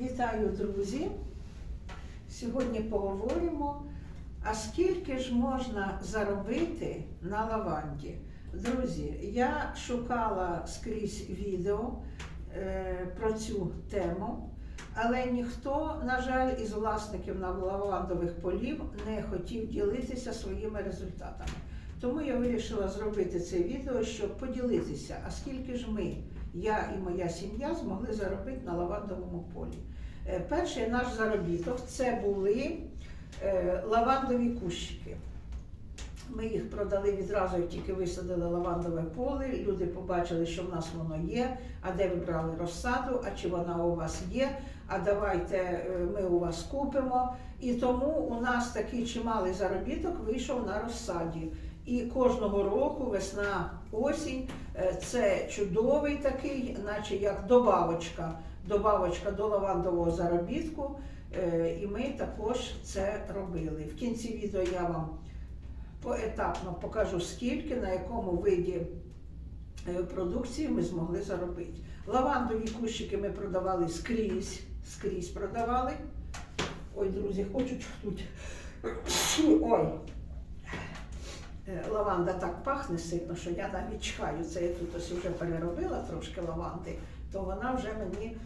Вітаю, друзі! Сьогодні поговоримо, а скільки ж можна заробити на лаванді. Друзі, я шукала скрізь відео е, про цю тему, але ніхто, на жаль, із власників лавандових полів не хотів ділитися своїми результатами. Тому я вирішила зробити це відео, щоб поділитися, а скільки ж ми, я і моя сім'я, змогли заробити на лавандовому полі. Е, Перший наш заробіток це були е, лавандові кущики. Ми їх продали відразу, як тільки висадили лавандове поле. Люди побачили, що в нас воно є, а де ви брали розсаду, а чи вона у вас є, а давайте е, ми у вас купимо. І тому у нас такий чималий заробіток вийшов на розсаді. І кожного року, весна, осінь, е, це чудовий такий, наче як добавочка, добавочка до лавандового заробітку. Е, І ми також це робили. В кінці відео я вам поетапно покажу, скільки на якому виді е, продукції ми змогли заробити. Лавандові кущики ми продавали скрізь, скрізь продавали. Ой, друзі, хочуть хтуть. Ой. Е, Лаванда так пахне сильно, що я навіть чхаю. Це я тут ось вже переробила трошки лаванди, то вона вже мені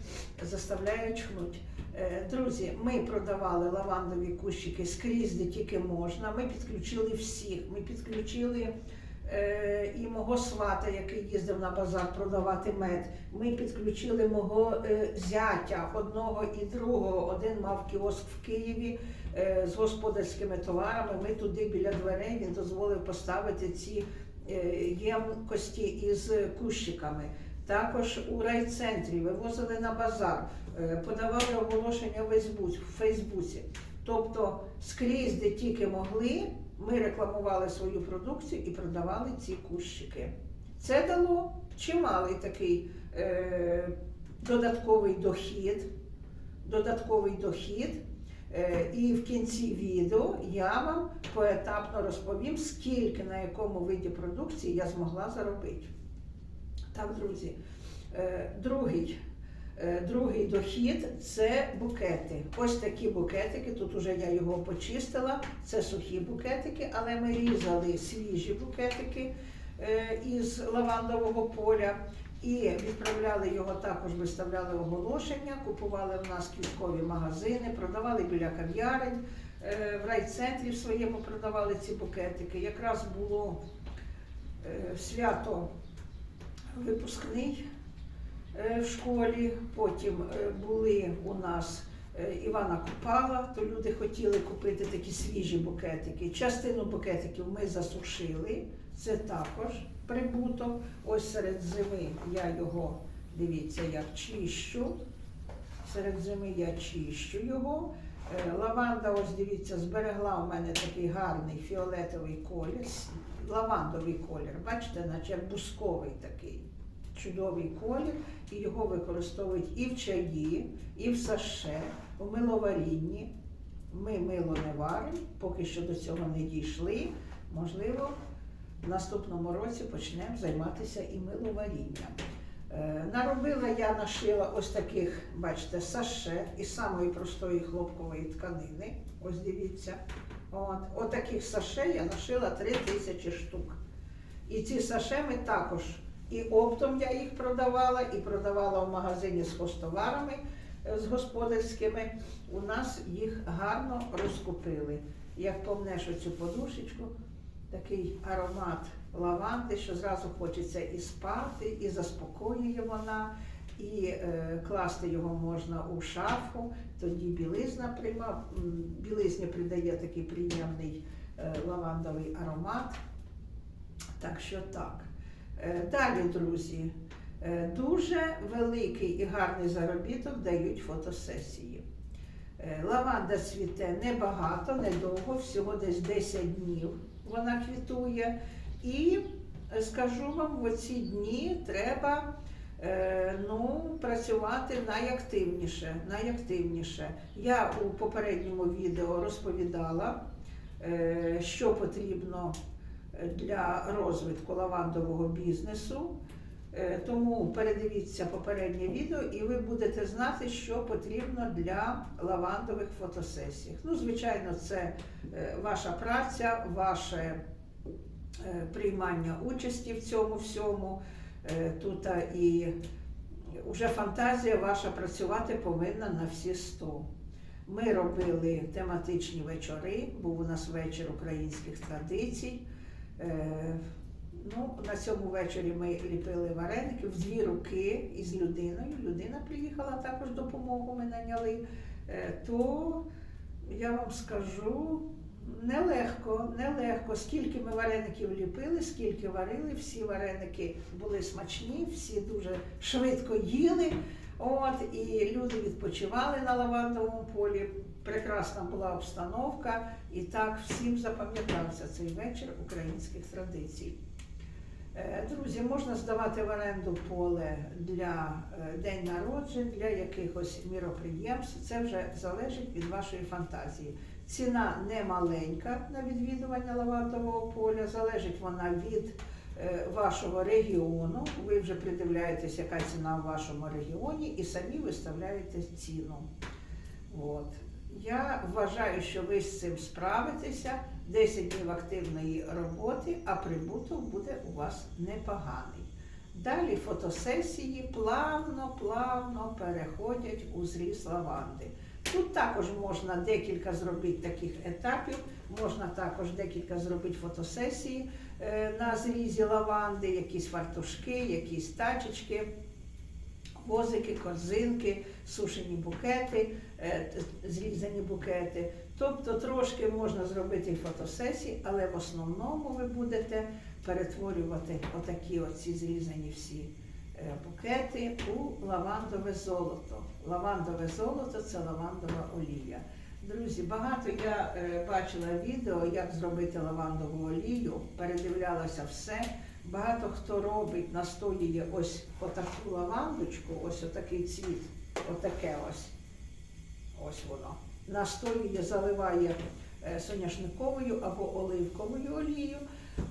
заставляє чхнути. Е, Друзі, ми продавали лавандові кущики скрізь, де тільки можна. Ми підключили всіх. Ми підключили і мого свата, який їздив на базар продавати мед. Ми підключили мого е, зятя, одного і другого. Один мав кіоск в Києві е, з господарськими товарами. Ми туди біля дверей він дозволив поставити ці е, ємкості із кущиками. Також у райцентрі вивозили на базар, е, подавали оголошення в Фейсбуці. Тобто скрізь, де тільки могли, ми рекламували свою продукцію і продавали ці кущики. Це дало чималий такий е, додатковий дохід. Додатковий дохід. Е, І в кінці відео я вам поетапно розповім, скільки на якому виді продукції я змогла заробити. Так, друзі, Е, другий, другий дохід це букети. Ось такі букетики. Тут уже я його почистила. Це сухі букетики, але ми різали свіжі букетики е, із лавандового поля. І відправляли його також, виставляли оголошення, купували в нас квіткові магазини, продавали біля кав'ярень, е, в райцентрі в своєму продавали ці букетики. Якраз було е, свято випускний е, в школі, потім е, були у нас е, Івана Купала, то люди хотіли купити такі свіжі букетики. Частину букетиків ми засушили, це також прибуток. Ось серед зими я його, дивіться, як чищу. Серед зими я чищу його. Е, Лаванда, ось дивіться, зберегла у мене такий гарний фіолетовий колір, лавандовий колір. Бачите, наче бусковий такий чудовий колір, і його використовують і в чаї, і в саше, у миловарінні. Ми мило не варимо, поки що до цього не дійшли. Можливо, в наступному році почнемо займатися і миловарінням. Е, Наробила я нашила ось таких, бачите, саше із самої простої хлопкової тканини. Ось дивіться. От, от таких саше я нашила 3 тисячі штук. І ці саше ми також і оптом я їх продавала, і продавала в магазині з хостоварами е, з господарськими. У нас їх гарно розкупили. Як помнеш оцю подушечку, такий аромат лаванди, що зразу хочеться і спати, і заспокоює вона, і е, класти його можна у шафу, тоді білизна прийма, м, білизні придає такий приємний е, лавандовий аромат. Так що так. Е, Далі, друзі, е, дуже великий і гарний заробіток дають фотосесії. Е, Лаванда цвіте небагато, недовго, всього десь 10 днів вона квітує. І скажу вам, в оці дні треба ну, працювати найактивніше. найактивніше. Я у попередньому відео розповідала, що потрібно для розвитку лавандового бізнесу. Е, Тому передивіться попереднє відео, і ви будете знати, що потрібно для лавандових фотосесій. Ну, звичайно, це е, ваша праця, ваше е, приймання участі в цьому всьому. Тут і вже фантазія ваша працювати повинна на всі 100. Ми робили тематичні вечори, був у нас вечір українських традицій. Е, Ну, на цьому вечорі ми ліпили вареники в дві руки із людиною. Людина приїхала також допомогу, ми наняли. Е, То я вам скажу, нелегко, нелегко. Скільки ми вареників ліпили, скільки варили, всі вареники були смачні, всі дуже швидко їли. От, і люди відпочивали на лавандовому полі. Прекрасна була обстановка, і так всім запам'ятався цей вечір українських традицій. Е, Друзі, можна здавати в оренду поле для е, день народжень, для якихось міроприємств. Це вже залежить від вашої фантазії. Ціна не маленька на відвідування лавандового поля, залежить вона від е, вашого регіону. Ви вже придивляєтесь, яка ціна в вашому регіоні, і самі виставляєте ціну. От. Я вважаю, що ви з цим справитеся. 10 днів активної роботи, а прибуток буде у вас непоганий. Далі фотосесії плавно, плавно переходять у зріз лаванди. Тут також можна декілька зробити таких етапів, можна також декілька зробити фотосесії е, на зрізі лаванди, якісь фартушки, якісь тачечки возики, корзинки, сушені букети, е, зрізані букети. Тобто трошки можна зробити і фотосесії, але в основному ви будете перетворювати отакі оці зрізані всі е, букети у лавандове золото. Лавандове золото це лавандова олія. Друзі, багато я е, бачила відео, як зробити лавандову олію, передивлялася все. Багато хто робить, настоює ось отаку лавандочку, ось отакий цвіт, отаке ось. Ось воно. Настоює, заливає е, соняшниковою або оливковою олією.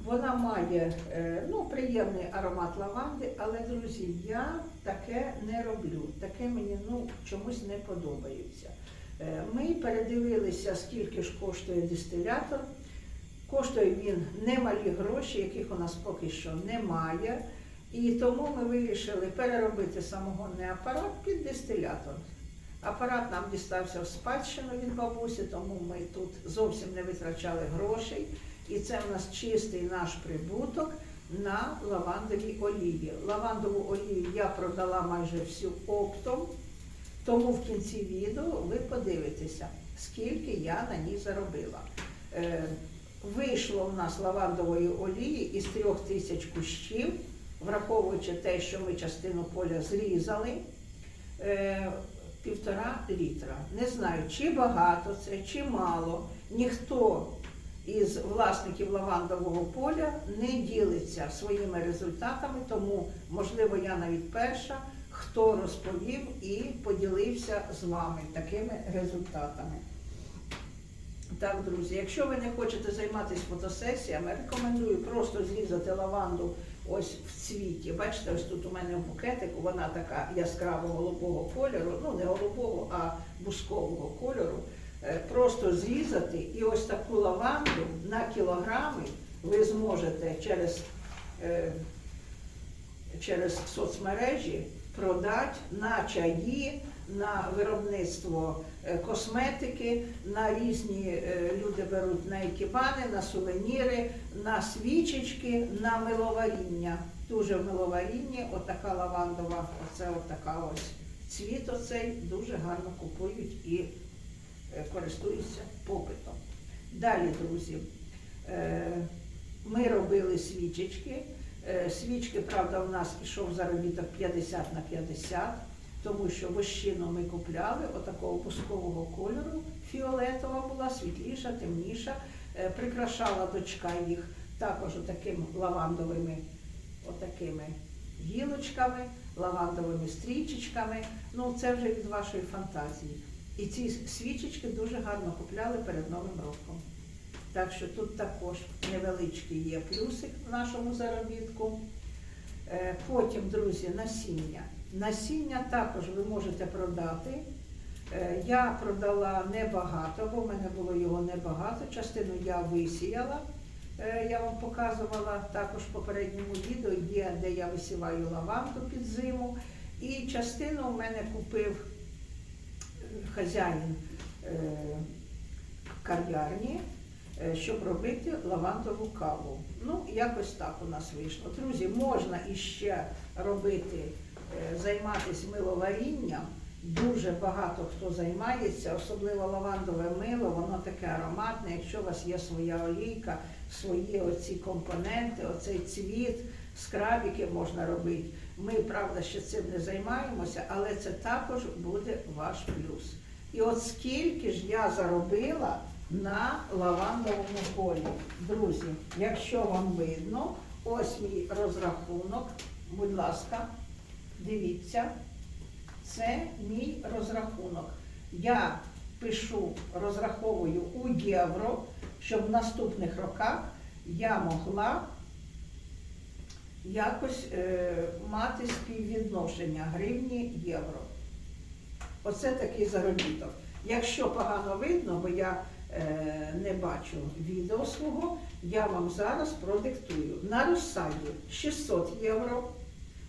Вона має е, ну, приємний аромат лаванди, але, друзі, я таке не роблю. Таке мені ну, чомусь не подобається. Е, Ми передивилися, скільки ж коштує дистилятор. Коштує він немалі гроші, яких у нас поки що немає. І тому ми вирішили переробити самогонний апарат під дистилятор. Апарат нам дістався в спадщину від бабусі, тому ми тут зовсім не витрачали грошей. І це в нас чистий наш прибуток на лавандовій олії. Лавандову олію я продала майже всю оптом, тому в кінці відео ви подивитеся, скільки я на ній заробила. Вийшло в нас лавандової олії із трьох тисяч кущів, враховуючи те, що ми частину поля зрізали, е, півтора літра. Не знаю, чи багато це, чи мало. Ніхто із власників лавандового поля не ділиться своїми результатами, тому, можливо, я навіть перша, хто розповів і поділився з вами такими результатами. Так, друзі, якщо ви не хочете займатися фотосесіями, рекомендую просто зрізати лаванду ось в цвіті. Бачите, ось тут у мене в букетику, вона така яскраво голубого кольору, ну не голубого, а бускового кольору. Е, Просто зрізати і ось таку лаванду на кілограми ви зможете через, е, через соцмережі продати на чаї, на виробництво е, косметики, на різні е, люди беруть на екіпани, на сувеніри, на свічечки, на миловаріння. Дуже в миловарінні, отака лавандова, оце отака ось цвіт оцей дуже гарно купують і е, користуються попитом. Далі, друзі, ми робили свічечки. Е, Свічки, правда, у нас пішов заробіток 50 на 50, тому що вощину ми купляли отакого бускового кольору. Фіолетова була, світліша, темніша. Е, Прикрашала дочка їх також отакими лавандовими отакими гілочками, лавандовими стрічечками. Ну, це вже від вашої фантазії. І ці свічечки дуже гарно купляли перед Новим роком. Так що тут також невеличкий є плюсик в нашому заробітку. Е, Потім, друзі, насіння. Насіння також ви можете продати. Е, Я продала небагато, бо в мене було його небагато. Частину я висіяла. Е, Я вам показувала також в попередньому відео, є, де я висіваю лаванду під зиму. І частину у мене купив хазяїн кав'ярні, щоб робити лавандову каву. Ну, якось так у нас вийшло. Друзі, можна іще робити, е, займатися миловарінням. Дуже багато хто займається, особливо лавандове мило, воно таке ароматне. Якщо у вас є своя олійка, свої оці компоненти, оцей цвіт, скрабіки можна робити. Ми, правда, ще цим не займаємося, але це також буде ваш плюс. І от скільки ж я заробила на лавандовому полі. Друзі, якщо вам видно, ось мій розрахунок, будь ласка, дивіться, це мій розрахунок. Я пишу, розраховую у євро, щоб в наступних роках я могла якось е, мати співвідношення гривні євро. Оце такий заробіток. Якщо погано видно, бо я не бачу відео свого, я вам зараз продиктую. На розсаді 600 євро.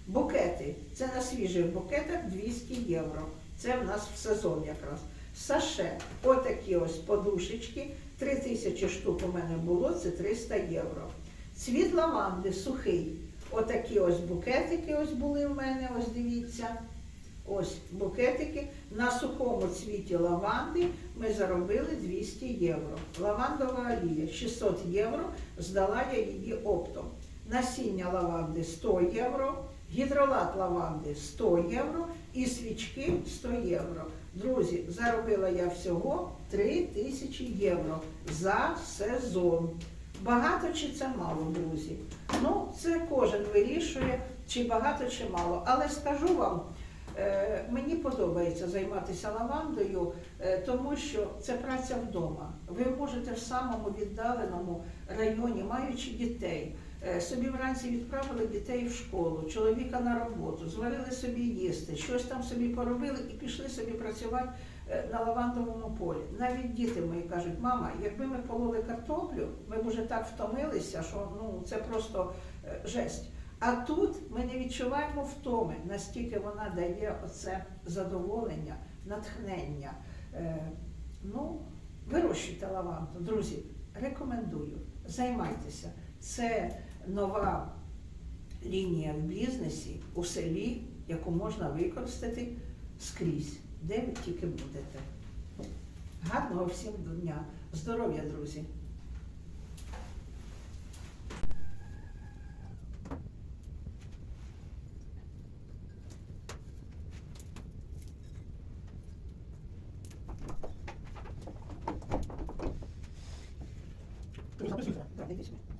Букети, це на свіжих букетах 200 євро. Це в нас в сезон якраз. Саше, отакі ось подушечки, 3000 штук у мене було, це 300 євро. Цвіт лаванди сухий. Отакі ось букетики ось були в мене, ось дивіться. Ось букетики. На сухому цвіті лаванди ми заробили 200 євро. Лавандова олія 600 євро, здала я її оптом. Насіння лаванди 100 євро, гідролат лаванди 100 євро і свічки 100 євро. Друзі, заробила я всього 3 тисячі євро за сезон. Багато чи це мало, друзі? Ну, це кожен вирішує, чи багато, чи мало. Але скажу вам, Мені подобається займатися лавандою, е, тому що це праця вдома. Ви можете в самому віддаленому районі, маючи дітей, е, собі вранці відправили дітей в школу, чоловіка на роботу, зварили собі їсти, щось там собі поробили і пішли собі працювати е, на лавандовому полі. Навіть діти мої кажуть, мама, якби ми пололи картоплю, ми б уже так втомилися, що ну це просто е, жесть. А тут ми не відчуваємо втоми, настільки вона дає оце задоволення, натхнення. Е, ну, вирощуйте лаванду, друзі, рекомендую, займайтеся. Це нова лінія в бізнесі у селі, яку можна використати скрізь, де ви тільки будете. Гарного всім дня, здоров'я, друзі! Записуйте. Так, дивіться.